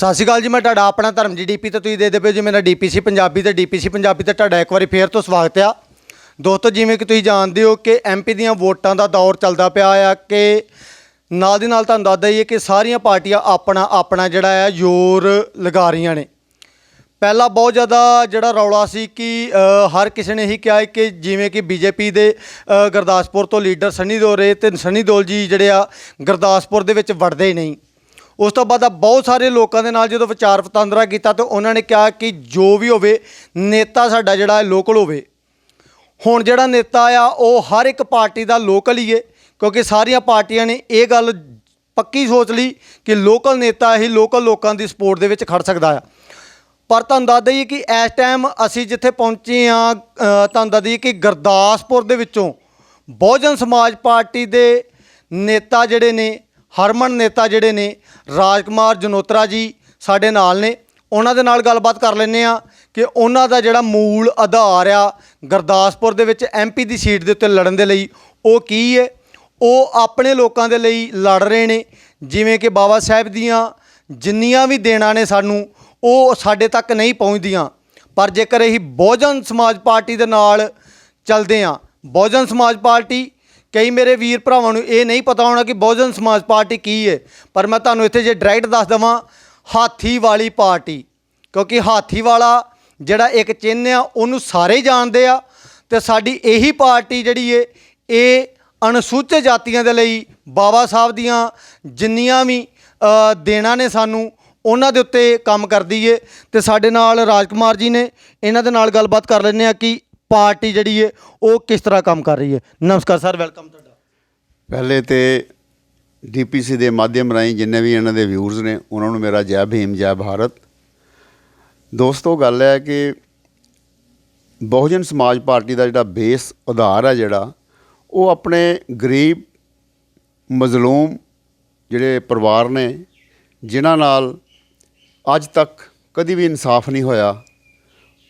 ਸਤਿ ਸ਼੍ਰੀ ਅਕਾਲ ਜੀ, ਮੈਂ ਤੁਹਾਡਾ ਆਪਣਾ ਧਰਮ ਜੀ ਡੀਪੀ ਤੇ ਤੁਸੀਂ ਦੇ ਦੇ ਪਏ ਜੀ, ਮੇਰਾ ਡੀਪੀਸੀ ਪੰਜਾਬੀ ਤੇ ਡੀਪੀਸੀ ਪੰਜਾਬੀ ਤੇ ਤੁਹਾਡਾ ਇੱਕ ਵਾਰੀ ਫੇਰ ਤੋਂ ਸਵਾਗਤ ਆ। ਦੋਸਤੋ, ਜਿਵੇਂ ਕਿ ਤੁਸੀਂ ਜਾਣਦੇ ਹੋ ਕਿ ਐਮਪੀ ਦੀਆਂ ਵੋਟਾਂ ਦਾ ਦੌਰ ਚੱਲਦਾ ਪਿਆ ਆ ਕਿ ਨਾਲ ਦੀ ਨਾਲ ਤੁਹਾਨੂੰ ਦੱਸਦਾ ਹੀ ਹੈ ਕਿ ਸਾਰੀਆਂ ਪਾਰਟੀਆਂ ਆਪਣਾ ਆਪਣਾ ਜਿਹੜਾ ਆ ਜ਼ੋਰ ਲਗਾ ਰਹੀਆਂ ਨੇ। ਪਹਿਲਾਂ ਬਹੁਤ ਜ਼ਿਆਦਾ ਜਿਹੜਾ ਰੌਲਾ ਸੀ ਕਿ ਹਰ ਕਿਸੇ ਨੇ ਇਹੀ ਕਿਹਾ ਕਿ ਜਿਵੇਂ ਕਿ ਬੀਜੇਪੀ ਦੇ ਗੁਰਦਾਸਪੁਰ ਤੋਂ ਲੀਡਰ ਸਨੀ ਦੋਰੇ ਤੇ ਸਨੀ ਦਿਓਲ ਜੀ ਜਿਹੜੇ ਆ ਗੁਰਦਾਸਪੁਰ ਦੇ ਵਿੱਚ ਵੜਦੇ ਹੀ ਨਹੀਂ। ਉਸ ਤੋਂ ਬਾਅਦ ਬਹੁਤ ਸਾਰੇ ਲੋਕਾਂ ਦੇ ਨਾਲ ਜਦੋਂ ਵਿਚਾਰ ਵਟਾਂਦਰਾ ਕੀਤਾ ਤਾਂ ਉਹਨਾਂ ਨੇ ਕਿਹਾ ਕਿ ਜੋ ਵੀ ਹੋਵੇ, ਨੇਤਾ ਸਾਡਾ ਜਿਹੜਾ ਲੋਕਲ ਹੋਵੇ। ਹੁਣ ਜਿਹੜਾ ਨੇਤਾ ਆ, ਉਹ ਹਰ ਇੱਕ ਪਾਰਟੀ ਦਾ ਲੋਕਲ ਹੀ ਏ, ਕਿਉਂਕਿ ਸਾਰੀਆਂ ਪਾਰਟੀਆਂ ਨੇ ਇਹ ਗੱਲ ਪੱਕੀ ਸੋਚ ਲਈ ਕਿ ਲੋਕਲ ਨੇਤਾ ਹੀ ਲੋਕਲ ਲੋਕਾਂ ਦੀ ਸਪੋਰਟ ਦੇ ਵਿੱਚ ਖੜ ਸਕਦਾ ਆ। ਪਰ ਤੁਹਾਨੂੰ ਦੱਸ ਦਈਏ ਕਿ ਇਸ ਟਾਈਮ ਅਸੀਂ ਜਿੱਥੇ ਪਹੁੰਚੇ ਆ ਤੁਹਾਨੂੰ ਦੱਸ ਦਈਏ ਕਿ ਗੁਰਦਾਸਪੁਰ ਦੇ ਵਿੱਚੋਂ ਬਹੁਜਨ ਸਮਾਜ ਪਾਰਟੀ ਦੇ ਨੇਤਾ ਜਿਹੜੇ ਨੇ ਹਰਮਨ ਨੇਤਾ ਜਿਹੜੇ ਨੇ, ਰਾਜਕੁਮਾਰ ਜਨੋਤਰਾ ਜੀ ਸਾਡੇ ਨਾਲ ਨੇ। ਉਹਨਾਂ ਦੇ ਨਾਲ ਗੱਲਬਾਤ ਕਰ ਲੈਂਦੇ ਆ ਕਿ ਉਹਨਾਂ ਦਾ ਜਿਹੜਾ ਮੂਲ ਆਧਾਰ ਆ, ਗੁਰਦਾਸਪੁਰ ਦੇ ਵਿੱਚ ਐਮਪੀ ਦੀ ਸੀਟ ਦੇ ਉੱਤੇ ਲੜਨ ਦੇ ਲਈ, ਉਹ ਕੀ ਹੈ? ਉਹ ਆਪਣੇ ਲੋਕਾਂ ਦੇ ਲਈ ਲੜ ਰਹੇ ਨੇ, ਜਿਵੇਂ ਕਿ ਬਾਬਾ ਸਾਹਿਬ ਦੀਆਂ ਜਿੰਨੀਆਂ ਵੀ ਦੇਣਾ ਨੇ ਸਾਨੂੰ, ਉਹ ਸਾਡੇ ਤੱਕ ਨਹੀਂ ਪਹੁੰਚਦੀਆਂ। ਪਰ ਜੇਕਰ ਅਸੀਂ ਬਹੁਜਨ ਸਮਾਜ ਪਾਰਟੀ ਦੇ ਨਾਲ ਚੱਲਦੇ ਹਾਂ, ਬਹੁਜਨ ਸਮਾਜ ਪਾਰਟੀ ਕਈ ਮੇਰੇ ਵੀਰ ਭਰਾਵਾਂ ਨੂੰ ਇਹ ਨਹੀਂ ਪਤਾ ਹੋਣਾ ਕਿ ਬਹੁਜਨ ਸਮਾਜ ਪਾਰਟੀ ਕੀ ਹੈ ਪਰ ਮੈਂ ਤੁਹਾਨੂੰ ਇੱਥੇ ਜੇ ਡਾਇਰੈਕਟ ਦੱਸ ਦਵਾਂ ਹਾਥੀ ਵਾਲੀ ਪਾਰਟੀ। ਕਿਉਂਕਿ ਹਾਥੀ ਵਾਲਾ ਜਿਹੜਾ ਇੱਕ ਚਿੰਨ੍ਹ ਆ ਉਹਨੂੰ ਸਾਰੇ ਜਾਣਦੇ ਆ ਤੇ ਸਾਡੀ ਇਹੀ ਪਾਰਟੀ ਜਿਹੜੀ ਏ ਇਹ ਅਨੁਸੂਚਿਤ ਜਾਤੀਆਂ ਦੇ ਲਈ ਬਾਬਾ ਸਾਹਿਬ ਦੀਆਂ ਜਿੰਨੀਆਂ ਵੀ ਅ, ਦੇਣਾ ਨੇ ਸਾਨੂੰ ਉਹਨਾਂ ਦੇ ਉੱਤੇ ਕੰਮ ਕਰਦੀ ਏ। ਤੇ ਸਾਡੇ ਨਾਲ ਰਾਜਕੁਮਾਰ ਜੀ ਨੇ ਇਹਨਾਂ ਦੇ ਨਾਲ ਗੱਲਬਾਤ ਕਰ ਲੈਂਦੇ ਆ ਕਿ ਪਾਰਟੀ ਜਿਹੜੀ ਹੈ ਉਹ ਕਿਸ ਤਰ੍ਹਾਂ ਕੰਮ ਕਰ ਰਹੀ ਹੈ ਨਮਸਕਾਰ ਸਰ ਵੈਲਕਮ ਤੁਹਾਡਾ। ਪਹਿਲੇ ਤੇ ਡੀਪੀਸੀ ਦੇ ਮਾਧਿਅਮ ਰਾਹੀਂ ਜਿੰਨੇ ਵੀ ਇਹਨਾਂ ਦੇ ਵਿਊਰਸ ਨੇ, ਉਹਨਾਂ ਨੂੰ ਮੇਰਾ ਜੈ ਭੀਮ, ਜੈ ਭਾਰਤ। ਦੋਸਤੋ, ਗੱਲ ਹੈ ਕਿ ਬਹੁਜਨ ਸਮਾਜ ਪਾਰਟੀ ਦਾ ਜਿਹੜਾ ਬੇਸ ਆਧਾਰ ਹੈ ਜਿਹੜਾ, ਉਹ ਆਪਣੇ ਗਰੀਬ, ਮਜ਼ਲੂਮ ਜਿਹੜੇ ਪਰਿਵਾਰ ਨੇ, ਜਿਨ੍ਹਾਂ ਨਾਲ ਅੱਜ ਤੱਕ ਕਦੀ ਵੀ ਇਨਸਾਫ ਨਹੀਂ ਹੋਇਆ,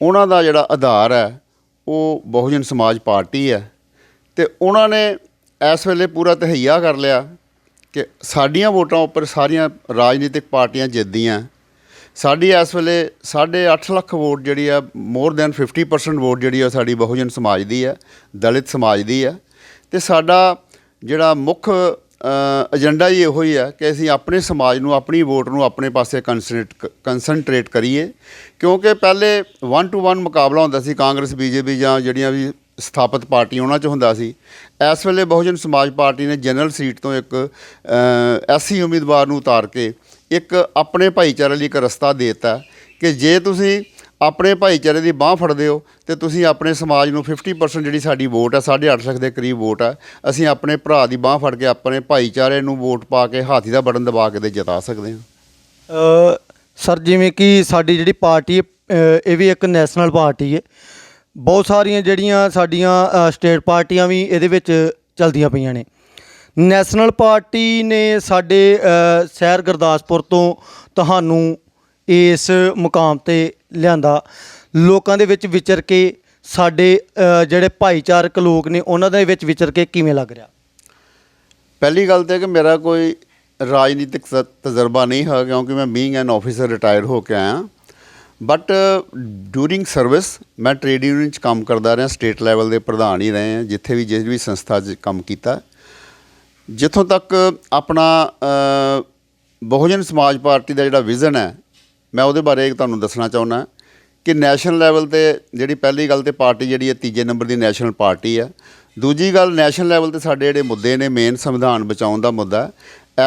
ਉਹਨਾਂ ਦਾ ਜਿਹੜਾ ਆਧਾਰ ਹੈ ਉਹ ਬਹੁਜਨ ਸਮਾਜ ਪਾਰਟੀ ਹੈ ਤੇ ਉਹਨਾਂ ਨੇ ਇਸ ਵੇਲੇ ਪੂਰਾ ਤਹਈਆ ਕਰ ਲਿਆ ਕਿ ਸਾਡੀਆਂ ਵੋਟਾਂ ਉੱਪਰ ਸਾਰੀਆਂ ਰਾਜਨੀਤਿਕ ਪਾਰਟੀਆਂ ਜਿੱਤਦੀਆਂ। ਸਾਡੀ ਇਸ ਵੇਲੇ 8.5 ਲੱਖ ਵੋਟ ਜਿਹੜੀ ਆ, ਮੋਰ ਦੈਨ 50% ਵੋਟ ਜਿਹੜੀ ਆ ਸਾਡੀ ਬਹੁਜਨ ਸਮਾਜ ਦੀ ਹੈ, ਦਲਿਤ ਸਮਾਜ ਦੀ ਹੈ। ਤੇ ਸਾਡਾ ਜਿਹੜਾ ਮੁੱਖ ਏਜੰਡਾ ਹੀ ਇਹੋ ਹੀ ਹੈ ਕਿ ਅਸੀਂ ਆਪਣੇ ਸਮਾਜ ਨੂੰ, ਆਪਣੀ ਵੋਟ ਨੂੰ ਆਪਣੇ ਪਾਸੇ ਕਨਸੈਂਟਰੇਟ ਕਨਸੈਂਟਰੇਟ ਕਰੀਏ। ਕਿਉਂਕਿ ਪਹਿਲੇ 1 ਟੂ 1 ਮੁਕਾਬਲਾ ਹੁੰਦਾ ਸੀ ਕਾਂਗਰਸ, ਬੀਜੇਪੀ ਜਾਂ ਜਿਹੜੀਆਂ ਵੀ ਸਥਾਪਿਤ ਪਾਰਟੀਆਂ ਉਹਨਾਂ 'ਚ ਹੁੰਦਾ ਸੀ। ਇਸ ਵੇਲੇ ਬਹੁਜਨ ਸਮਾਜ ਪਾਰਟੀ ਨੇ ਜਨਰਲ ਸੀਟ ਤੋਂ ਇੱਕ ਐਸੀ ਉਮੀਦਵਾਰ ਨੂੰ ਉਤਾਰ ਕੇ ਇੱਕ ਆਪਣੇ ਭਾਈਚਾਰੇ ਲਈ ਇੱਕ ਰਸਤਾ ਦੇਤਾ ਕਿ ਜੇ ਤੁਸੀਂ ਆਪਣੇ ਭਾਈਚਾਰੇ ਦੀ ਬਾਹ ਫੜਦੇ ਹੋ ਤੇ ਤੁਸੀਂ ਆਪਣੇ ਸਮਾਜ ਨੂੰ 50% ਜਿਹੜੀ ਸਾਡੀ ਵੋਟ ਹੈ 8.5 ਲੱਖ ਦੇ ਕਰੀਬ ਵੋਟ ਹੈ ਅਸੀਂ ਆਪਣੇ ਭਰਾ ਦੀ ਬਾਹ ਫੜ ਕੇ ਆਪਣੇ ਭਾਈਚਾਰੇ ਨੂੰ ਵੋਟ ਪਾ ਕੇ ਹਾਥੀ ਦਾ ਬਟਨ ਦਬਾ ਕੇ ਤੇ ਜਿਤਾ ਸਕਦੇ ਹਾਂ। ਸਰ, ਜਿਵੇਂ ਕਿ ਸਾਡੀ ਜਿਹੜੀ ਪਾਰਟੀ ਹੈ ਇਹ ਵੀ ਇੱਕ ਨੈਸ਼ਨਲ ਪਾਰਟੀ ਹੈ। ਬਹੁਤ ਸਾਰੀਆਂ ਜਿਹੜੀਆਂ ਸਾਡੀਆਂ ਸਟੇਟ ਪਾਰਟੀਆਂ ਵੀ ਇਹਦੇ ਵਿੱਚ ਚਲਦੀਆਂ ਪਈਆਂ ਨੇ। ਨੈਸ਼ਨਲ ਪਾਰਟੀ ਨੇ ਸਾਡੇ ਸ਼ਹਿਰ ਗੁਰਦਾਸਪੁਰ ਤੋਂ ਤੁਹਾਨੂੰ ਇਸ ਮੁਕਾਮ ਤੇ ਲਿਆਂਦਾ। ਲੋਕਾਂ ਦੇ ਵਿੱਚ ਵਿਚਰ ਕੇ ਸਾਡੇ ਅ, ਜਿਹੜੇ ਭਾਈਚਾਰਕ ਲੋਕ ਨੇ ਉਹਨਾਂ ਦੇ ਵਿੱਚ ਵਿਚਰ ਕੇ ਕਿਵੇਂ ਲੱਗ ਰਿਹਾ? ਪਹਿਲੀ ਗੱਲ ਤੇ ਕਿ ਮੇਰਾ ਕੋਈ ਰਾਜਨੀਤਿਕ ਤ- ਤਜਰਬਾ ਨਹੀਂ ਹੈ ਕਿਉਂਕਿ ਮੈਂ ਬੀਇੰਗ ਐਨ ਆਫੀਸਰ ਰਿਟਾਇਰ ਹੋ ਕੇ ਆਇਆ। ਬਟ ਡੂਰਿੰਗ ਸਰਵਿਸ ਮੈਂ ਟ੍ਰੇਡ ਯੂਨੀਅਨ 'ਚ ਕੰਮ ਕਰਦਾ ਰਿਹਾ ਸਟੇਟ ਲੈਵਲ ਦੇ ਪ੍ਰਧਾਨ ਹੀ ਰਹੇ ਹਾਂ ਜਿੱਥੇ ਵੀ ਜਿਸ ਵੀ ਸੰਸਥਾ 'ਚ ਕੰਮ ਕੀਤਾ। ਜਿੱਥੋਂ ਤੱਕ ਆਪਣਾ ਅ, ਬਹੁਜਨ ਸਮਾਜ ਪਾਰਟੀ ਦਾ ਜਿਹੜਾ ਵਿਜ਼ਨ ਹੈ ਮੈਂ ਉਹਦੇ ਬਾਰੇ ਤੁਹਾਨੂੰ ਦੱਸਣਾ ਚਾਹੁੰਦਾ ਕਿ ਨੈਸ਼ਨਲ ਲੈਵਲ ਤੇ ਜਿਹੜੀ ਪਹਿਲੀ ਗੱਲ ਤੇ ਪਾਰਟੀ ਜਿਹੜੀ ਹੈ ਤੀਜੇ ਨੰਬਰ ਦੀ ਨੈਸ਼ਨਲ ਪਾਰਟੀ ਹੈ। ਦੂਜੀ ਗੱਲ ਨੈਸ਼ਨਲ ਲੈਵਲ ਤੇ ਸਾਡੇ ਜਿਹੜੇ ਮੁੱਦੇ ਨੇ ਮੇਨ ਸੰਵਿਧਾਨ ਬਚਾਉਣ ਦਾ ਮੁੱਦਾ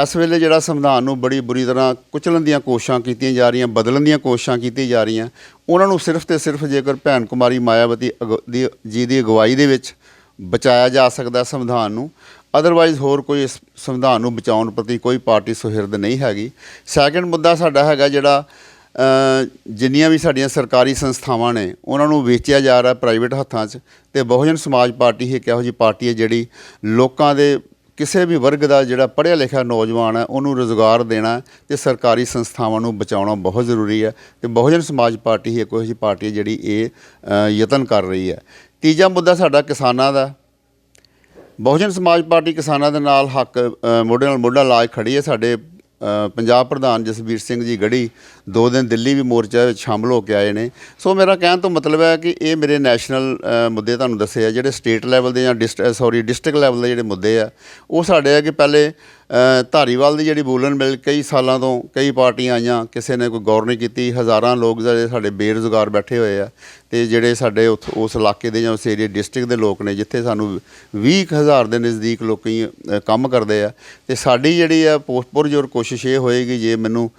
ਇਸ ਵੇਲੇ ਜਿਹੜਾ ਸੰਵਿਧਾਨ ਨੂੰ ਬੜੀ ਬੁਰੀ ਤਰ੍ਹਾਂ ਕੁਚਲਣ ਦੀਆਂ ਕੋਸ਼ਿਸ਼ਾਂ ਕੀਤੀਆਂ ਜਾ ਰਹੀਆਂ, ਬਦਲਣ ਦੀਆਂ ਕੋਸ਼ਿਸ਼ਾਂ ਕੀਤੀਆਂ ਜਾ ਰਹੀਆਂ, ਉਹਨਾਂ ਨੂੰ ਸਿਰਫ ਤੇ ਸਿਰਫ ਜੇਕਰ ਭੈਣ ਕੁਮਾਰੀ ਮਾਇਆਵਤੀ ਅਗ- ਦੀ, ਜੀ ਦੀ ਅਗਵਾਈ ਦੇ ਵਿੱਚ ਬਚਾਇਆ ਜਾ ਸਕਦਾ ਸੰਵਿਧਾਨ ਨੂੰ। ਅਦਰਵਾਈਜ਼ ਹੋਰ ਕੋਈ ਇਸ ਸੰਵਿਧਾਨ ਨੂੰ ਬਚਾਉਣ ਪ੍ਰਤੀ ਕੋਈ ਪਾਰਟੀ ਸੁਹਿਰਦ ਨਹੀਂ ਹੈਗੀ। ਸੈਕੰਡ ਮੁੱਦਾ ਸਾਡਾ ਹੈਗਾ ਜਿਹੜਾ ਜਿੰਨੀਆਂ ਵੀ ਸਾਡੀਆਂ ਸਰਕਾਰੀ ਸੰਸਥਾਵਾਂ ਨੇ, ਉਹਨਾਂ ਨੂੰ ਵੇਚਿਆ ਜਾ ਰਿਹਾ ਪ੍ਰਾਈਵੇਟ ਹੱਥਾਂ 'ਚ ਤੇ ਬਹੁਜਨ ਸਮਾਜ ਪਾਰਟੀ ਹੀ ਇੱਕ ਇਹੋ ਜਿਹੀ ਪਾਰਟੀ ਹੈ ਜਿਹੜੀ ਲੋਕਾਂ ਦੇ ਕਿਸੇ ਵੀ ਵਰਗ ਦਾ ਜਿਹੜਾ ਪੜ੍ਹਿਆ ਲਿਖਿਆ ਨੌਜਵਾਨ ਹੈ, ਉਹਨੂੰ ਰੋਜ਼ਗਾਰ ਦੇਣਾ ਤੇ ਸਰਕਾਰੀ ਸੰਸਥਾਵਾਂ ਨੂੰ ਬਚਾਉਣਾ ਬਹੁਤ ਜ਼ਰੂਰੀ ਹੈ ਤੇ ਬਹੁਜਨ ਸਮਾਜ ਪਾਰਟੀ ਹੀ ਇੱਕ ਇਹੋ ਜਿਹੀ ਪਾਰਟੀ ਹੈ ਜਿਹੜੀ ਇਹ ਯਤਨ ਕਰ ਰਹੀ ਹੈ। ਤੀਜਾ ਮੁੱਦਾ ਸਾਡਾ ਕਿਸਾਨਾਂ ਦਾ। ਬਹੁਜਨ ਸਮਾਜ ਪਾਰਟੀ ਕਿਸਾਨਾਂ ਦੇ ਨਾਲ ਹੱਕ ਮੋਢੇ ਨਾਲ ਮੋਢਾ ਲਾ ਕੇ ਖੜੀ ਹੈ, ਸਾਡੇ ਪੰਜਾਬ ਪ੍ਰਧਾਨ ਜਸਬੀਰ ਸਿੰਘ ਜੀ ਗੜੀ ਦੋ ਦਿਨ ਦਿੱਲੀ ਵੀ ਮੋਰਚਾ ਵਿੱਚ ਸ਼ਾਮਲ ਹੋ ਕੇ ਆਏ ਨੇ। ਸੋ ਮੇਰਾ ਕਹਿਣ ਤੋਂ ਮਤਲਬ ਹੈ ਕਿ ਇਹ ਮੇਰੇ ਨੈਸ਼ਨਲ ਮੁੱਦੇ ਤੁਹਾਨੂੰ ਦੱਸੇ ਆ, ਜਿਹੜੇ ਸਟੇਟ ਲੈਵਲ ਦੇ ਜਾਂ ਡਿਸਟ ਸੌਰੀ ਡਿਸਟ੍ਰਿਕਟ ਲੈਵਲ ਦੇ ਜਿਹੜੇ ਮੁੱਦੇ ਆ, ਉਹ ਸਾਡੇ ਆ ਕਿ ਪਹਿਲੇ ਧਾਰੀਵਾਲ ਦੀ ਜਿਹੜੀ ਬੋਲਣ ਮਿਲ ਕਈ ਸਾਲਾਂ ਤੋਂ ਕਈ ਪਾਰਟੀਆਂ ਆਈਆਂ, ਕਿਸੇ ਨੇ ਕੋਈ ਗੌਰ ਨਹੀਂ ਕੀਤੀ, ਹਜ਼ਾਰਾਂ ਲੋਕ ਜਿਹੜੇ ਸਾਡੇ ਬੇਰੁਜ਼ਗਾਰ ਬੈਠੇ ਹੋਏ ਆ ਤੇ ਜਿਹੜੇ ਸਾਡੇ ਉੱਥ- ਉਸ ਇਲਾਕੇ ਦੇ ਜਾਂ ਉਸ ਏਰੀਆ ਡਿਸਟ੍ਰਿਕਟ ਦੇ ਲੋਕ ਨੇ, ਜਿੱਥੇ ਸਾਨੂੰ 20000 ਦੇ ਨਜ਼ਦੀਕ ਲੋਕੀ ਕੰਮ ਕਰਦੇ ਆ। ਤੇ ਸਾਡੀ ਜਿਹੜੀ ਆ ਪੁਰਜੋਰ ਕੋਸ਼ਿਸ਼ ਇਹ ਹੋਏਗੀ ਜੇ ਮੈਨੂੰ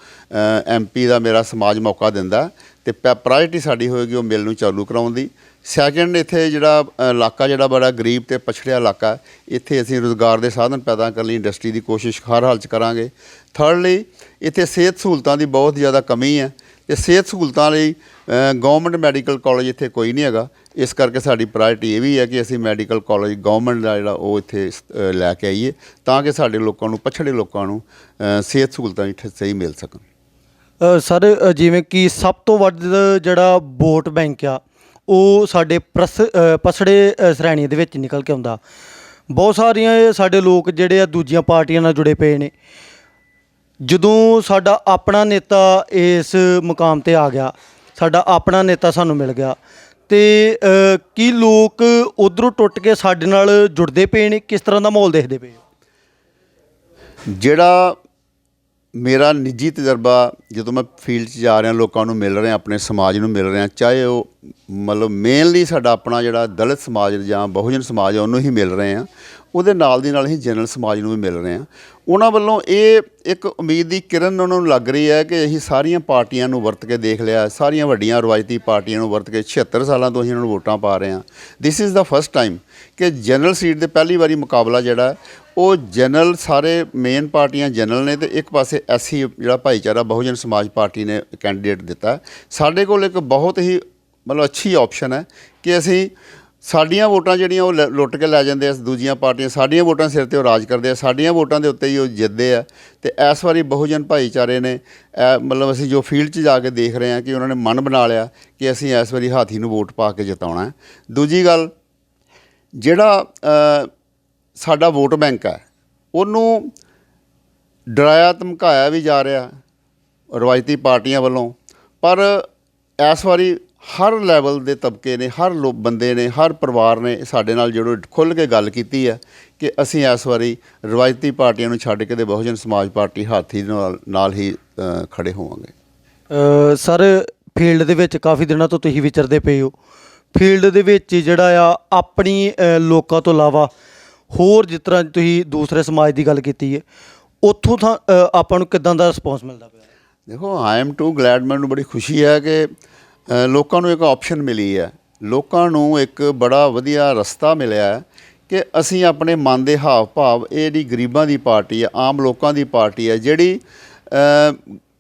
ਐਮਪੀ ਦਾ ਮੇਰਾ ਸਮਾਜ ਮੌਕਾ ਦਿੰਦਾ, ਤੇ ਪ੍ਰਾਇੋਰਟੀ ਸਾਡੀ ਹੋਏਗੀ ਉਹ ਮਿਲ ਨੂੰ ਚਾਲੂ ਕਰਾਉਣ ਦੀ। ਸੈਕੰਡ ਇੱਥੇ ਜਿਹੜਾ ਇਲਾਕਾ ਜਿਹੜਾ ਬੜਾ ਗਰੀਬ ਤੇ ਪਛੜਿਆ ਇਲਾਕਾ ਹੈ, ਇੱਥੇ ਅਸੀਂ ਰੋਜ਼ਗਾਰ ਦੇ ਸਾਧਨ ਪੈਦਾ ਕਰਨ ਲਈ ਇੰਡਸਟਰੀ ਦੀ ਕੋਸ਼ਿਸ਼ ਹਰ ਹਾਲ ਚ ਕਰਾਂਗੇ। ਥਰਡਲੀ ਇੱਥੇ ਸਿਹਤ ਸਹੂਲਤਾਂ ਦੀ ਬਹੁਤ ਜ਼ਿਆਦਾ ਕਮੀ ਹੈ ਤੇ ਸਿਹਤ ਸਹੂਲਤਾਂ ਲਈ ਗਵਰਨਮੈਂਟ ਮੈਡੀਕਲ ਕਾਲਜ ਇੱਥੇ ਕੋਈ ਨਹੀਂ ਹੈਗਾ। ਇਸ ਕਰਕੇ ਸਾਡੀ ਪ੍ਰਾਇੋਰਟੀ ਇਹ ਵੀ ਹੈ ਕਿ ਅਸੀਂ ਮੈਡੀਕਲ ਕਾਲਜ ਗਵਰਨਮੈਂਟ ਦਾ ਜਿਹੜਾ ਉਹ ਇੱਥੇ ਅ, ਲੈ ਕੇ ਆਈਏ ਤਾਂ ਕਿ ਸਾਡੇ ਲੋਕਾਂ ਨੂੰ ਪਛੜੇ ਲੋਕਾਂ ਨੂੰ ਸਿਹਤ ਸਹੂਲਤਾਂ ਇੱਥੇ ਸਹੀ ਮਿਲ ਸਕਣ। ਸਰ ਜਿਵੇਂ ਕਿ ਸਭ ਤੋਂ ਵੱਧ ਜਿਹੜਾ ਵੋਟ ਬੈਂਕ ਆ ਉਹ ਸਾਡੇ ਪ੍ਰਸ ਪਸੜੇ ਸ਼੍ਰੇਣੀ ਦੇ ਵਿੱਚ ਨਿਕਲ ਕੇ ਆਉਂਦਾ। ਬਹੁਤ ਸਾਰੀਆਂ ਇਹ ਸਾਡੇ ਲੋਕ ਜਿਹੜੇ ਆ ਦੂਜੀਆਂ ਪਾਰਟੀਆਂ ਨਾਲ ਜੁੜੇ ਪਏ ਨੇ। ਜਦੋਂ ਸਾਡਾ ਆਪਣਾ ਨੇਤਾ ਇਸ ਮੁਕਾਮ ਤੇ ਆ ਗਿਆ, ਸਾਡਾ ਆਪਣਾ ਨੇਤਾ ਸਾਨੂੰ ਮਿਲ ਗਿਆ, ਤੇ ਕੀ ਲੋਕ ਉਧਰੋਂ ਟੁੱਟ ਕੇ ਸਾਡੇ ਨਾਲ ਜੁੜਦੇ ਪਏ ਨੇ? ਕਿਸ ਤਰ੍ਹਾਂ ਦਾ ਮਾਹੌਲ ਦੇਖਦੇ ਪਏ ਜਿਹੜਾ ਮੇਰਾ ਨਿੱਜੀ ਤਜਰਬਾ, ਜਦੋਂ ਮੈਂ ਫੀਲਡ 'ਚ ਜਾ ਰਿਹਾ, ਲੋਕਾਂ ਨੂੰ ਮਿਲ ਰਿਹਾ, ਆਪਣੇ ਸਮਾਜ ਨੂੰ ਮਿਲ ਰਿਹਾ, ਚਾਹੇ ਉਹ ਮਤਲਬ ਮੇਨਲੀ ਸਾਡਾ ਆਪਣਾ ਜਿਹੜਾ ਦਲਿਤ ਸਮਾਜ ਜਾਂ ਬਹੁਜਨ ਸਮਾਜ ਆ, ਉਹਨੂੰ ਹੀ ਮਿਲ ਰਹੇ ਆ। ਉਹਦੇ ਨਾਲ ਦੀ ਨਾਲ ਹੀ ਜਨਰਲ ਸਮਾਜ ਨੂੰ ਵੀ ਮਿਲ ਰਹੇ ਆ। ਉਹਨਾਂ ਵੱਲੋਂ ਇਹ ਇੱਕ ਉਮੀਦ ਦੀ ਕਿਰਨ ਉਹਨਾਂ ਨੂੰ ਲੱਗ ਰਹੀ ਹੈ ਕਿ ਅਸੀਂ ਸਾਰੀਆਂ ਪਾਰਟੀਆਂ ਨੂੰ ਵਰਤ ਕੇ ਦੇਖ ਲਿਆ, ਸਾਰੀਆਂ ਵੱਡੀਆਂ ਰਵਾਇਤੀ ਪਾਰਟੀਆਂ ਨੂੰ ਵਰਤ ਕੇ 76 ਸਾਲਾਂ ਤੋਂ ਅਸੀਂ ਉਹਨਾਂ ਨੂੰ ਵੋਟਾਂ ਪਾ ਰਹੇ ਹਾਂ this is the first time ਕਿ ਜਨਰਲ ਸੀਟ ਦੇ ਪਹਿਲੀ ਵਾਰੀ ਮੁਕਾਬਲਾ ਜਿਹੜਾ, ਉਹ ਜਨਰਲ ਸਾਰੇ ਮੇਨ ਪਾਰਟੀਆਂ ਜਨਰਲ ਨੇ ਤੇ ਇੱਕ ਪਾਸੇ ਐਸੀ ਜਿਹੜਾ ਭਾਈਚਾਰਾ, ਬਹੁਜਨ ਸਮਾਜ ਪਾਰਟੀ ਨੇ ਕੈਂਡੀਡੇਟ ਦਿੱਤਾ। ਸਾਡੇ ਕੋਲ ਇੱਕ ਬਹੁਤ ਹੀ ਮਤਲਬ ਅੱਛੀ ਆਪਸ਼ਨ ਹੈ ਕਿ ਅਸੀਂ ਸਾਡੀਆਂ ਵੋਟਾਂ ਜਿਹੜੀਆਂ ਉਹ ਲ ਲੁੱਟ ਕੇ ਲੈ ਜਾਂਦੇ ਆ ਦੂਜੀਆਂ ਪਾਰਟੀਆਂ ਸਾਡੀਆਂ ਵੋਟਾਂ ਸਿਰ ਤੇ ਉਹ ਰਾਜ ਕਰਦੇ ਆ ਸਾਡੀਆਂ ਵੋਟਾਂ ਦੇ ਉੱਤੇ ਹੀ ਉਹ ਜਿੱਤਦੇ ਆ। ਤੇ ਇਸ ਵਾਰੀ ਬਹੁਜਨ ਭਾਈਚਾਰੇ ਨੇ ਇਹ ਮਤਲਬ ਅਸੀਂ ਜੋ ਫੀਲਡ 'ਚ ਜਾ ਕੇ ਦੇਖ ਰਹੇ ਹਾਂ ਕਿ ਉਹਨਾਂ ਨੇ ਮਨ ਬਣਾ ਲਿਆ ਕਿ ਅਸੀਂ ਇਸ ਵਾਰੀ ਹਾਥੀ ਨੂੰ ਵੋਟ ਪਾ ਕੇ ਜਿਤਾਉਣਾ ਹੈ। ਦੂਜੀ ਗੱਲ ਜਿਹੜਾ ਅ, ਸਾਡਾ ਵੋਟ ਬੈਂਕ ਹੈ ਉਹਨੂੰ ਡਰਾਇਆ ਧਮਕਾਇਆ ਵੀ ਜਾ ਰਿਹਾ ਰਵਾਇਤੀ ਪਾਰਟੀਆਂ ਵੱਲੋਂ ਪਰ ਇਸ ਵਾਰੀ ਹਰ ਲੈਵਲ ਦੇ ਤਬਕੇ ਨੇ ਹਰ ਲੋ ਬੰਦੇ ਨੇ ਹਰ ਪਰਿਵਾਰ ਨੇ ਸਾਡੇ ਨਾਲ ਜਿਹੜੋ ਖੁੱਲ੍ਹ ਕੇ ਗੱਲ ਕੀਤੀ ਹੈ ਕਿ ਅਸੀਂ ਇਸ ਵਾਰੀ ਰਵਾਇਤੀ ਪਾਰਟੀਆਂ ਨੂੰ ਛੱਡ ਕੇ ਤੇ ਬਹੁਜਨ ਸਮਾਜ ਪਾਰਟੀ ਹਾਥੀ ਨਾਲ ਨਾਲ ਹੀ ਖੜੇ ਹੋਵਾਂਗੇ। ਸਰ ਫੀਲਡ ਦੇ ਵਿੱਚ ਕਾਫੀ ਦਿਨਾਂ ਤੋਂ ਤੁਸੀਂ ਵਿਚਰਦੇ ਪਏ ਹੋ। ਫੀਲਡ ਦੇ ਵਿੱਚ ਜਿਹੜਾ ਆ ਆਪਣੀ ਲੋਕਾਂ ਤੋਂ ਇਲਾਵਾ ਹੋਰ ਜਿਸ ਤਰ੍ਹਾਂ ਤੁਸੀਂ ਦੂਸਰੇ ਸਮਾਜ ਦੀ ਗੱਲ ਕੀਤੀ ਹੈ ਉੱਥੋਂ ਤਾਂ ਆਪਾਂ ਨੂੰ ਕਿਦਾਂ ਦਾ ਰਿਸਪੌਂਸ ਮਿਲਦਾ ਪਿਆ? ਦੇਖੋ ਆਈ ਐਮ ਟੂ ਗਲੈਡ ਮੈਨੂੰ ਬੜੀ ਖੁਸ਼ੀ ਹੈ ਕਿ ਲੋਕਾਂ ਨੂੰ ਇੱਕ ਆਪਸ਼ਨ ਮਿਲੀ ਹੈ। ਲੋਕਾਂ ਨੂੰ ਇੱਕ ਬੜਾ ਵਧੀਆ ਰਸਤਾ ਮਿਲਿਆ ਹੈ ਕਿ ਅਸੀਂ ਆਪਣੇ ਮਨ ਦੇ ਹਾਵ ਭਾਵ ਇਹ ਜਿਹੜੀ ਗਰੀਬਾਂ ਦੀ ਪਾਰਟੀ ਹੈ, ਆਮ ਲੋਕਾਂ ਦੀ ਪਾਰਟੀ ਹੈ, ਜਿਹੜੀ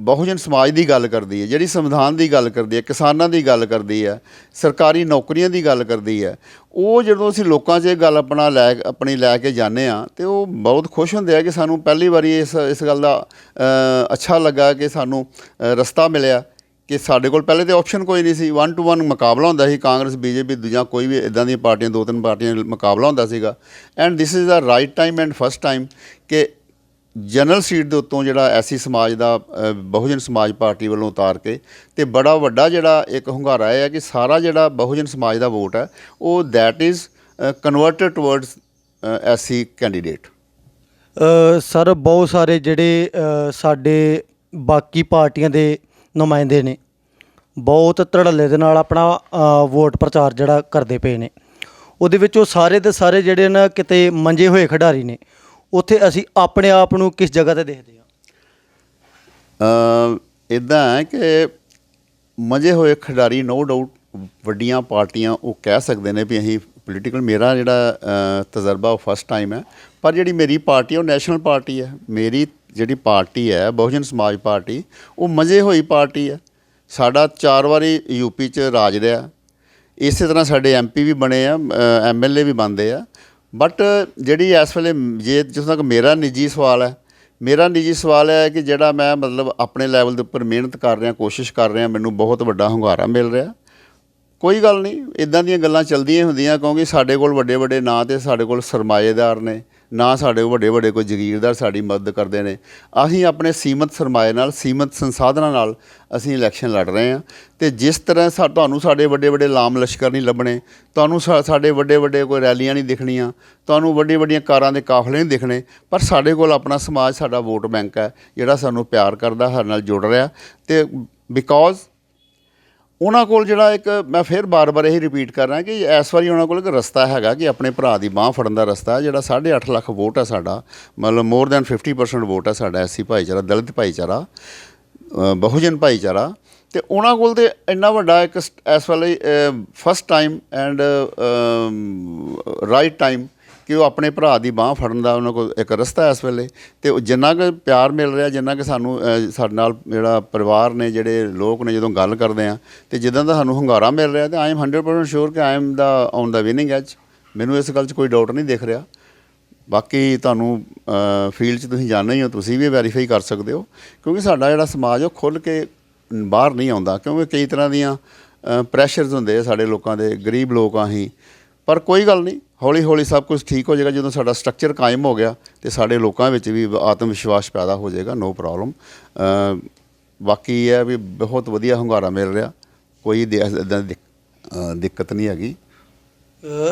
ਬਹੁਜਨ ਸਮਾਜ ਦੀ ਗੱਲ ਕਰਦੀ ਹੈ, ਜਿਹੜੀ ਸੰਵਿਧਾਨ ਦੀ ਗੱਲ ਕਰਦੀ ਹੈ, ਕਿਸਾਨਾਂ ਦੀ ਗੱਲ ਕਰਦੀ ਹੈ, ਸਰਕਾਰੀ ਨੌਕਰੀਆਂ ਦੀ ਗੱਲ ਕਰਦੀ ਹੈ, ਉਹ ਜਦੋਂ ਅਸੀਂ ਲੋਕਾਂ 'ਚ ਇਹ ਗੱਲ ਆਪਣਾ ਲੈ, ਆਪਣੀ ਲੈ ਕੇ ਜਾਂਦੇ ਆ ਤੇ ਉਹ ਬਹੁਤ ਖੁਸ਼ ਹੁੰਦੇ ਆ ਕਿ ਸਾਨੂੰ ਪਹਿਲੀ ਵਾਰੀ ਇਸ ਇਸ ਗੱਲ ਦਾ ਅੱਛਾ ਲੱਗਾ ਕਿ ਸਾਨੂੰ ਰਸਤਾ ਮਿਲਿਆ। ਕਿ ਸਾਡੇ ਕੋਲ ਪਹਿਲੇ ਤੇ ਆਪਸ਼ਨ ਕੋਈ ਨਹੀਂ ਸੀ। 1 ਟੂ 1 ਮੁਕਾਬਲਾ ਹੁੰਦਾ ਸੀ। ਕਾਂਗਰਸ ਬੀਜੇਪੀ ਦੂਜਾ ਕੋਈ ਵੀ ਇਦਾਂ ਦੀਆਂ ਪਾਰਟੀਆਂ, ਦੋ ਤਿੰਨ ਪਾਰਟੀਆਂ ਮੁਕਾਬਲਾ ਹੁੰਦਾ ਸੀਗਾ। And this is the right time and first time ਕਿ ਜਨਰਲ ਸੀਟ ਦੇ ਉੱਤੋਂ ਜਿਹੜਾ ਐਸੀ ਸਮਾਜ ਦਾ ਬਹੁਜਨ ਸਮਾਜ ਪਾਰਟੀ ਵੱਲੋਂ ਉਤਾਰ ਕੇ ਤੇ ਬੜਾ ਵੱਡਾ ਜਿਹੜਾ ਇੱਕ ਹੁੰਗਾਰਾ ਇਹ ਹੈ ਕਿ ਸਾਰਾ ਜਿਹੜਾ ਬਹੁਜਨ ਸਮਾਜ ਦਾ ਵੋਟ ਹੈ, ਉਹ that is converted towards SC candidate sir, ਬਹੁਤ ਸਾਰੇ ਜਿਹੜੇ ਸਾਡੇ ਬਾਕੀ ਪਾਰਟੀਆਂ ਦੇ ਨੁਮਾਇੰਦੇ ਨੇ ਬਹੁਤ ਧੜੱਲੇ ਦੇ ਨਾਲ ਆਪਣਾ ਵੋਟ ਪ੍ਰਚਾਰ ਜਿਹੜਾ ਕਰਦੇ ਪਏ ਨੇ। ਉਹਦੇ ਵਿੱਚ ਉਹ ਸਾਰੇ ਦੇ ਸਾਰੇ ਜਿਹੜੇ ਨਾ ਕਿਤੇ ਮੰਜੇ ਹੋਏ ਖਿਡਾਰੀ ਨੇ, ਉੱਥੇ ਅਸੀਂ ਆਪਣੇ ਆਪ ਨੂੰ ਕਿਸ ਜਗ੍ਹਾ ਤੇ ਦੇਖਦੇ ਹਾਂ? ਇਦਾਂ ਹੈ ਕਿ ਮੰਜੇ ਹੋਏ ਖਿਡਾਰੀ ਨੋ ਡਾਊਟ ਵੱਡੀਆਂ ਪਾਰਟੀਆਂ ਉਹ ਕਹਿ ਸਕਦੇ ਨੇ ਵੀ ਅਸੀਂ ਪੋਲੀਟੀਕਲ, ਮੇਰਾ ਜਿਹੜਾ ਤਜਰਬਾ ਉਹ ਫਸਟ ਟਾਈਮ ਹੈ। ਪਰ ਜਿਹੜੀ ਮੇਰੀ ਪਾਰਟੀ ਉਹ ਨੈਸ਼ਨਲ ਪਾਰਟੀ ਹੈ। ਮੇਰੀ ਜਿਹੜੀ ਪਾਰਟੀ ਹੈ, ਬਹੁਜਨ ਸਮਾਜ ਪਾਰਟੀ, ਉਹ ਮਜੇ ਹੋਈ ਪਾਰਟੀ ਹੈ। ਸਾਡਾ ਚਾਰ ਵਾਰੀ ਯੂਪੀ ਚ ਰਾਜ ਰਿਹਾ। ਇਸੇ ਤਰ੍ਹਾਂ ਸਾਡੇ ਐਮਪੀ ਵੀ ਬਣੇ ਆ ਐਮਐਲਏ ਵੀ ਬਣਦੇ ਆ। ਬਟ ਜਿਹੜੀ ਇਸ ਵੇਲੇ ਜੇ ਜਿਸ ਤੱਕ ਮੇਰਾ ਨਿੱਜੀ ਸਵਾਲ ਹੈ, ਮੇਰਾ ਨਿੱਜੀ ਸਵਾਲ ਹੈ ਕਿ ਜਿਹੜਾ ਮੈਂ ਮਤਲਬ ਆਪਣੇ ਲੈਵਲ ਦੇ ਉੱਪਰ ਮਿਹਨਤ ਕਰ ਰਿਹਾ, ਕੋਸ਼ਿਸ਼ ਕਰ ਰਿਹਾ, ਮੈਨੂੰ ਬਹੁਤ ਵੱਡਾ ਹੁੰਗਾਰਾ ਮਿਲ ਰਿਹਾ। ਕੋਈ ਗੱਲ ਨਹੀਂ, ਇਦਾਂ ਦੀਆਂ ਗੱਲਾਂ ਚੱਲਦੀਆਂ ਹੁੰਦੀਆਂ ਕਿਉਂਕਿ ਸਾਡੇ ਕੋਲ ਵੱਡੇ ਵੱਡੇ ਨਾਂ ਤੇ ਸਾਡੇ ਕੋਲ ਸਰਮਾਏਦਾਰ ਨੇ। ਨਾ ਸਾਡੇ ਵੱਡੇ ਵੱਡੇ ਕੋਈ ਜ਼ਗੀਰਦਾਰ ਸਾਡੀ ਮਦਦ ਕਰਦੇ ਨੇ। ਅਸੀਂ ਆਪਣੇ ਸੀਮਤ ਸਰਮਾਏ ਨਾਲ, ਸੀਮਤ ਸੰਸਾਧਨਾਂ ਨਾਲ ਅਸੀਂ ਇਲੈਕਸ਼ਨ ਲੜ ਰਹੇ ਹਾਂ ਤੇ ਜਿਸ ਤਰ੍ਹਾਂ ਸਾ, ਤੁਹਾਨੂੰ ਸਾਡੇ ਵੱਡੇ ਵੱਡੇ ਲਾਮ ਲਸ਼ਕਰ ਨਹੀਂ ਲੱਭਣੇ, ਤੁਹਾਨੂੰ ਸਾ- ਸਾਡੇ ਵੱਡੇ ਵੱਡੇ ਕੋਈ ਰੈਲੀਆਂ ਨਹੀਂ ਦਿਖਣੀਆਂ, ਤੁਹਾਨੂੰ ਵੱਡੀਆਂ ਵੱਡੀਆਂ ਕਾਰਾਂ ਦੇ ਕਾਫਲੇ ਨਹੀਂ ਦਿਖਣੇ, ਪਰ ਸਾਡੇ ਕੋਲ ਆਪਣਾ ਸਮਾਜ, ਸਾਡਾ ਵੋਟ ਬੈਂਕ ਹੈ, ਜਿਹੜਾ ਸਾਨੂੰ ਪਿਆਰ ਕਰਦਾ ਸਾਡੇ ਨਾਲ ਜੁੜ ਰਿਹਾ ਤੇ ਬਿਕੋਜ਼ ਉਹਨਾਂ ਕੋਲ ਜਿਹੜਾ ਇੱਕ ਮੈਂ ਫਿਰ ਬਾਰ-ਬਾਰ ਇਹ ਰਿਪੀਟ ਕਰ ਰਿਹਾ ਕਿ ਇਸ ਵਾਰੀ ਉਹਨਾਂ ਕੋਲ ਇੱਕ ਰਸਤਾ ਹੈਗਾ ਕਿ ਆਪਣੇ ਭਰਾ ਦੀ ਬਾਹ ਫੜਨ ਦਾ ਰਸਤਾ ਹੈ, ਜਿਹੜਾ 8.5 ਲੱਖ ਵੋਟ ਹੈ ਸਾਡਾ। ਮਤਲਬ ਮੋਰ ਦੈਨ 50% ਵੋਟ ਹੈ ਸਾਡਾ ਐਸਸੀ ਭਾਈਚਾਰਾ ਦਲਿਤ ਭਾਈਚਾਰਾ ਬਹੁਜਨ ਭਾਈਚਾਰਾ। ਤੇ ਉਹਨਾਂ ਕੋਲ ਤੇ ਇੰਨਾ ਵੱਡਾ ਇੱਕ ਸ- ਇਸ ਵੇਲੇ first time and right time ਕਿ ਉਹ ਆਪਣੇ ਭਰਾ ਦੀ ਬਾਹ ਫੜਨ ਦਾ ਉਹਨਾਂ ਕੋਲ ਇੱਕ ਰਸਤਾ ਹੈ ਇਸ ਵੇਲੇ। ਤੇ ਉਹ ਜਿੰਨਾ ਕੁ ਪਿਆਰ ਮਿਲ ਰਿਹਾ, ਜਿੰਨਾ ਕਿ ਸਾਨੂੰ ਸਾਡੇ ਨਾਲ ਜਿਹੜਾ ਪਰਿਵਾਰ ਨੇ, ਜਿਹੜੇ ਲੋਕ ਨੇ ਜਦੋਂ ਗੱਲ ਕਰਦੇ ਆ, ਤੇ ਜਿੱਦਾਂ ਦਾ ਸਾਨੂੰ ਹੰਗਾਰਾ ਮਿਲ ਰਿਹਾ, ਤੇ ਆਈ ਐਮ 100% ਸ਼ੋਰ ਕਿ I am the on the winning edge ਮੈਨੂੰ ਇਸ ਗੱਲ 'ਚ ਕੋਈ ਡਾਊਟ ਨਹੀਂ ਦਿਖ ਰਿਹਾ। ਬਾਕੀ ਤੁਹਾਨੂੰ ਫੀਲਡ 'ਚ ਤੁਸੀਂ ਜਾਣਦੇ ਹੀ ਹੋ, ਤੁਸੀਂ ਵੀ ਵੈਰੀਫਾਈ ਕਰ ਸਕਦੇ ਹੋ। ਕਿਉਂਕਿ ਸਾਡਾ ਜਿਹੜਾ ਸਮਾਜ ਉਹ ਖੁੱਲ ਕੇ ਬਾਹਰ ਨਹੀਂ ਆਉਂਦਾ। ਕਿਉਂਕਿ ਕਈ ਤਰ੍ਹਾਂ ਦੀਆਂ ਪ੍ਰੈਸ਼ਰਸ ਹੁੰਦੇ ਆ ਸਾਡੇ ਲੋਕਾਂ ਦੇ, ਗਰੀਬ ਲੋਕ ਆ ਅਸੀਂ। ਪਰ ਕੋਈ ਗੱਲ ਨਹੀਂ ਹੌਲੀ ਹੌਲੀ ਸਭ ਕੁਝ ਠੀਕ ਹੋ ਜਾਏਗਾ, ਜਦੋਂ ਸਾਡਾ ਸਟਰਕਚਰ ਕਾਇਮ ਹੋ ਗਿਆ ਤੇ ਸਾਡੇ ਲੋਕਾਂ ਵਿੱਚ ਵੀ ਆਤਮ ਵਿਸ਼ਵਾਸ ਪੈਦਾ ਹੋ ਜਾਏਗਾ ਨੋ ਪ੍ਰੋਬਲਮ ਬਾਕੀ ਇਹ ਹੈ ਵੀ ਬਹੁਤ ਵਧੀਆ ਹੁੰਗਾਰਾ ਮਿਲ ਰਿਹਾ, ਕੋਈ ਇਦਾਂ ਦੀ ਦਿੱਕਤ ਨਹੀਂ ਹੈਗੀ।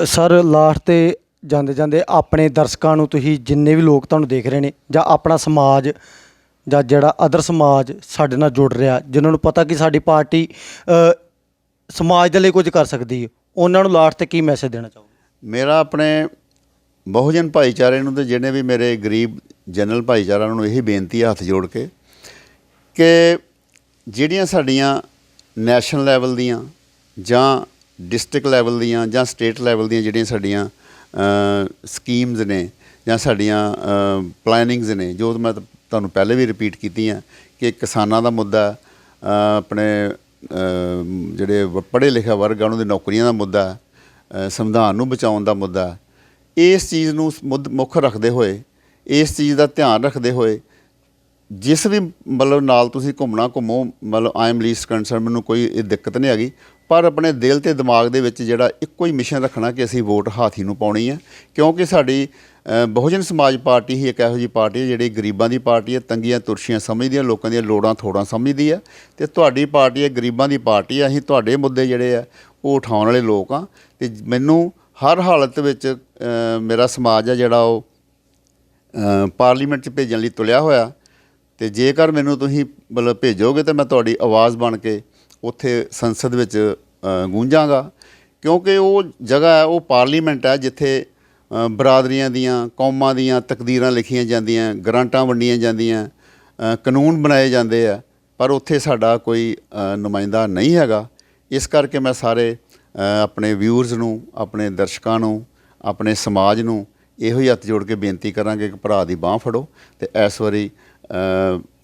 ਸਰ, ਲਾਸਟ ਤੇ ਜਾਂਦੇ ਜਾਂਦੇ ਆਪਣੇ ਦਰਸ਼ਕਾਂ ਨੂੰ ਤੁਸੀਂ ਜਿੰਨੇ ਵੀ ਲੋਕ ਤੁਹਾਨੂੰ ਦੇਖ ਰਹੇ ਨੇ, ਜਾਂ ਆਪਣਾ ਸਮਾਜ, ਜਾਂ ਜਿਹੜਾ ਅਦਰ ਸਮਾਜ ਸਾਡੇ ਨਾਲ ਜੁੜ ਰਿਹਾ, ਜਿਨ੍ਹਾਂ ਨੂੰ ਪਤਾ ਕਿ ਸਾਡੀ ਪਾਰਟੀ ਸਮਾਜ ਦੇ ਲਈ ਕੁਝ ਕਰ ਸਕਦੀ ਹੈ, ਉਹਨਾਂ ਨੂੰ ਲਾਸਟ ਤੇ ਕੀ ਮੈਸੇਜ ਦੇਣਾ ਚਾਹੋਗੇ? ਮੇਰਾ ਆਪਣੇ ਬਹੁਜਨ ਭਾਈਚਾਰੇ ਨੂੰ ਤੇ ਜਿਹੜੇ ਵੀ ਮੇਰੇ ਗਰੀਬ ਜਨਰਲ ਭਾਈਚਾਰਾ ਨੂੰ ਇਹੀ ਬੇਨਤੀ ਹੈ ਹੱਥ ਜੋੜ ਕੇ ਕਿ ਜਿਹੜੀਆਂ ਸਾਡੀਆਂ ਨੈਸ਼ਨਲ ਲੈਵਲ ਦੀਆਂ ਜਾਂ ਡਿਸਟ੍ਰਿਕਟ ਲੈਵਲ ਦੀਆਂ ਜਾਂ ਸਟੇਟ ਲੈਵਲ ਦੀਆਂ ਜਿਹੜੀਆਂ ਸਾਡੀਆਂ ਸਕੀਮਸ ਨੇ ਜਾਂ ਸਾਡੀਆਂ ਪਲੈਨਿੰਗਸ ਨੇ, ਜੋ ਮੈਂ ਤੁਹਾਨੂੰ ਪਹਿਲੇ ਵੀ ਰਿਪੀਟ ਕੀਤੀਆਂ ਕਿ ਕਿਸਾਨਾਂ ਦਾ ਮੁੱਦਾ ਆਪਣੇ ਜਿਹੜੇ ਪੜ੍ਹੇ ਲਿਖੇ ਵਰਗ ਆ, ਉਹਨਾਂ ਦੀ ਨੌਕਰੀਆਂ ਦਾ ਮੁੱਦਾ ਸੰਵਿਧਾਨ ਨੂੰ ਬਚਾਉਣ ਦਾ ਮੁੱਦਾ ਇਸ ਚੀਜ਼ ਨੂੰ ਮੁੱਦ- ਮੁੱਖ ਰੱਖਦੇ ਹੋਏ, ਇਸ ਚੀਜ਼ ਦਾ ਧਿਆਨ ਰੱਖਦੇ ਹੋਏ, ਜਿਸ ਵੀ ਮਤਲਬ ਨਾਲ ਤੁਸੀਂ ਘੁੰਮਣਾ ਘੁੰਮੋ, ਮਤਲਬ ਆਈ ਐਮ ਲੀਸਟ ਕੰਸਰਨ ਮੈਨੂੰ ਕੋਈ ਇਹ ਦਿੱਕਤ ਨਹੀਂ ਹੈਗੀ। ਪਰ ਆਪਣੇ ਦਿਲ ਤੇ ਦਿਮਾਗ ਦੇ ਵਿੱਚ ਜਿਹੜਾ ਇੱਕੋ ਹੀ ਮਿਸ਼ਨ ਰੱਖਣਾ ਕਿ ਅਸੀਂ ਵੋਟ ਹਾਥੀ ਨੂੰ ਪਾਉਣੀ ਹੈ। ਕਿਉਂਕਿ ਸਾਡੀ ਬਹੁਜਨ ਸਮਾਜ ਪਾਰਟੀ ਹੀ ਇੱਕ ਇਹੋ ਜਿਹੀ ਪਾਰਟੀ ਹੈ, ਜਿਹੜੀ ਗਰੀਬਾਂ ਦੀ ਪਾਰਟੀ ਹੈ, ਤੰਗੀਆਂ ਤੁਰਸ਼ੀਆਂ ਸਮਝਦੀ ਹੈ, ਲੋਕਾਂ ਦੀਆਂ ਲੋੜਾਂ ਥੋੜਾਂ ਸਮਝਦੀ ਹੈ। ਤੇ ਤੁਹਾਡੀ ਪਾਰਟੀ ਹੈ ਗਰੀਬਾਂ ਦੀ ਪਾਰਟੀ ਹੈ, ਅਸੀਂ ਤੁਹਾਡੇ ਮੁੱਦੇ ਜਿਹੜੇ ਆ ਉਹ ਉਠਾਉਣ ਵਾਲੇ ਲੋਕ ਆ। ਤੇ ਮੈਨੂੰ ਹਰ ਹਾਲਤ ਵਿੱਚ ਮੇਰਾ ਸਮਾਜ ਹੈ ਜਿਹੜਾ ਉਹ ਪਾਰਲੀਮੈਂਟ 'ਚ ਭੇਜਣ ਲਈ ਤੁਲਿਆ ਹੋਇਆ। ਤੇ ਜੇਕਰ ਮੈਨੂੰ ਤੁਸੀਂ ਮਤਲਬ ਭੇਜੋਗੇ ਤਾਂ ਮੈਂ ਤੁਹਾਡੀ ਆਵਾਜ਼ ਬਣ ਕੇ ਉੱਥੇ ਸੰਸਦ ਵਿੱਚ ਗੂੰਜਾਂਗਾ। ਕਿਉਂਕਿ ਉਹ ਜਗ੍ਹਾ ਹੈ, ਉਹ ਪਾਰਲੀਮੈਂਟ ਹੈ ਜਿੱਥੇ ਬਰਾਦਰੀਆਂ ਦੀਆਂ, ਕੌਮਾਂ ਦੀਆਂ ਤਕਦੀਰਾਂ ਲਿਖੀਆਂ ਜਾਂਦੀਆਂ, ਗਰਾਂਟਾਂ ਵੰਡੀਆਂ ਜਾਂਦੀਆਂ ਕਾਨੂੰਨ ਬਣਾਏ ਜਾਂਦੇ ਆ। ਪਰ ਉੱਥੇ ਸਾਡਾ ਕੋਈ ਨੁਮਾਇੰਦਾ ਨਹੀਂ ਹੈਗਾ। ਇਸ ਕਰਕੇ ਮੈਂ ਸਾਰੇ ਆਪਣੇ ਵਿਊਅਰਸ ਨੂੰ, ਆਪਣੇ ਦਰਸ਼ਕਾਂ ਨੂੰ, ਆਪਣੇ ਸਮਾਜ ਨੂੰ ਇਹੋ ਹੀ ਹੱਥ ਜੋੜ ਕੇ ਬੇਨਤੀ ਕਰਾਂਗੇ ਕਿ ਭਰਾ ਦੀ ਬਾਹ ਫੜੋ ਤੇ ਇਸ ਵਾਰੀ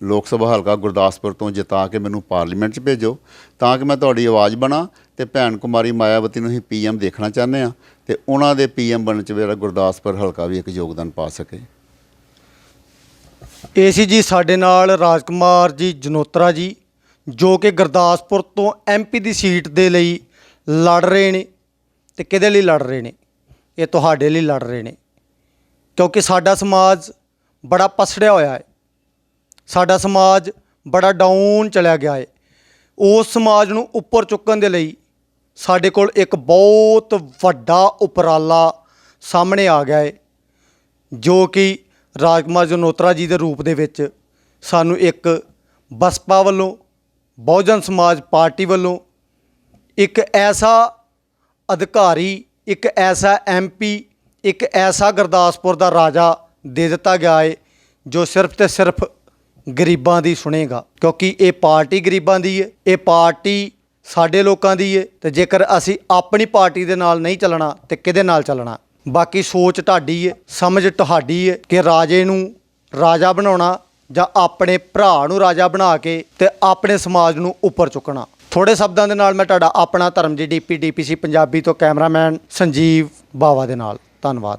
ਲੋਕ ਸਭਾ ਹਲਕਾ ਗੁਰਦਾਸਪੁਰ ਤੋਂ ਜਿਤਾ ਕੇ ਮੈਨੂੰ ਪਾਰਲੀਮੈਂਟ 'ਚ ਭੇਜੋ ਤਾਂ ਕਿ ਮੈਂ ਤੁਹਾਡੀ ਆਵਾਜ਼ ਬਣਾ ਤੇ ਭੈਣ ਕੁਮਾਰੀ ਮਾਇਆਵਤੀ ਨੂੰ ਹੀ ਪੀਐਮ ਦੇਖਣਾ ਚਾਹੁੰਦੇ ਆ ਤੇ ਉਹਨਾਂ ਦੇ ਪੀਐਮ ਬਣਨ 'ਚ ਮੇਰਾ ਗੁਰਦਾਸਪੁਰ ਹਲਕਾ ਵੀ ਇੱਕ ਯੋਗਦਾਨ ਪਾ ਸਕੇ। ਏਸੀ ਜੀ ਸਾਡੇ ਨਾਲ ਰਾਜਕੁਮਾਰ ਜੀ ਜਨੋਤਰਾ ਜੀ ਜੋ ਕਿ ਗੁਰਦਾਸਪੁਰ ਤੋਂ ਐਮਪੀ ਦੀ ਸੀਟ ਦੇ ਲਈ ਲੜ ਰਹੇ ਨੇ। ਤੇ ਕਿਹਦੇ ਲਈ ਲੜ ਰਹੇ ਨੇ? ਇਹ ਤੁਹਾਡੇ ਲਈ ਲੜ ਰਹੇ ਨੇ। ਕਿਉਂਕਿ ਸਾਡਾ ਸਮਾਜ ਬੜਾ ਪਸੜਿਆ ਹੋਇਆ ਹੈ। ਸਾਡਾ ਸਮਾਜ ਬੜਾ ਡਾਊਨ ਚਲਿਆ ਗਿਆ ਹੈ। ਉਸ ਸਮਾਜ ਨੂੰ ਉੱਪਰ ਚੁੱਕਣ ਦੇ ਲਈ ਸਾਡੇ ਕੋਲ ਇੱਕ ਬਹੁਤ ਵੱਡਾ ਉਪਰਾਲਾ ਸਾਹਮਣੇ ਆ ਗਿਆ ਹੈ, ਜੋ ਕਿ ਰਾਜਕੁਮਾਰ ਜਨੋਤਰਾ ਜੀ ਦੇ ਰੂਪ ਦੇ ਵਿੱਚ ਸਾਨੂੰ ਇੱਕ ਬਸਪਾ ਵੱਲੋਂ ਬਹੁਜਨ ਸਮਾਜ ਪਾਰਟੀ ਵੱਲੋਂ ਇੱਕ ਐਸਾ ਅਧਿਕਾਰੀ, ਇੱਕ ਐਸਾ ਐਮਪੀ ਇੱਕ ਐਸਾ ਗੁਰਦਾਸਪੁਰ ਦਾ ਰਾਜਾ ਦੇ ਦਿੱਤਾ ਗਿਆ ਹੈ ਜੋ ਸਿਰਫ ਤੇ ਸਿਰਫ ਗਰੀਬਾਂ ਦੀ ਸੁਣੇਗਾ। ਕਿਉਂਕਿ ਇਹ ਪਾਰਟੀ ਗਰੀਬਾਂ ਦੀ ਹੈ ਇਹ ਪਾਰਟੀ ਸਾਡੇ ਲੋਕਾਂ ਦੀ ਹੈ ਤੇ ਜੇਕਰ ਅਸੀਂ ਆਪਣੀ ਪਾਰਟੀ ਦੇ ਨਾਲ ਨਹੀਂ ਚੱਲਣਾ, ਤੇ ਕਿਹਦੇ ਨਾਲ ਚੱਲਣਾ? ਬਾਕੀ ਸੋਚ ਤੁਹਾਡੀ ਹੈ ਸਮਝ ਤੁਹਾਡੀ ਹੈ ਕਿ ਰਾਜੇ ਨੂੰ ਰਾਜਾ ਬਣਾਉਣਾ ਜਾਂ ਆਪਣੇ ਭਰਾ ਨੂੰ ਰਾਜਾ ਬਣਾ ਕੇ ਤੇ ਆਪਣੇ ਸਮਾਜ ਨੂੰ ਉੱਪਰ ਚੁੱਕਣਾ। ਥੋੜੇ ਸ਼ਬਦਾਂ ਦੇ ਨਾਲ ਮੈਂ ਤੁਹਾਡਾ ਆਪਣਾ ਧਰਮ ਧਰਮਜੀ ਡੀਪੀ, ਡੀਪੀਸੀ ਪੰਜਾਬੀ ਤੋਂ ਕੈਮਰਾਮੈਨ ਸੰਜੀਵ ਬਾਵਾ ਦੇ ਨਾਲ। ਧੰਨਵਾਦ।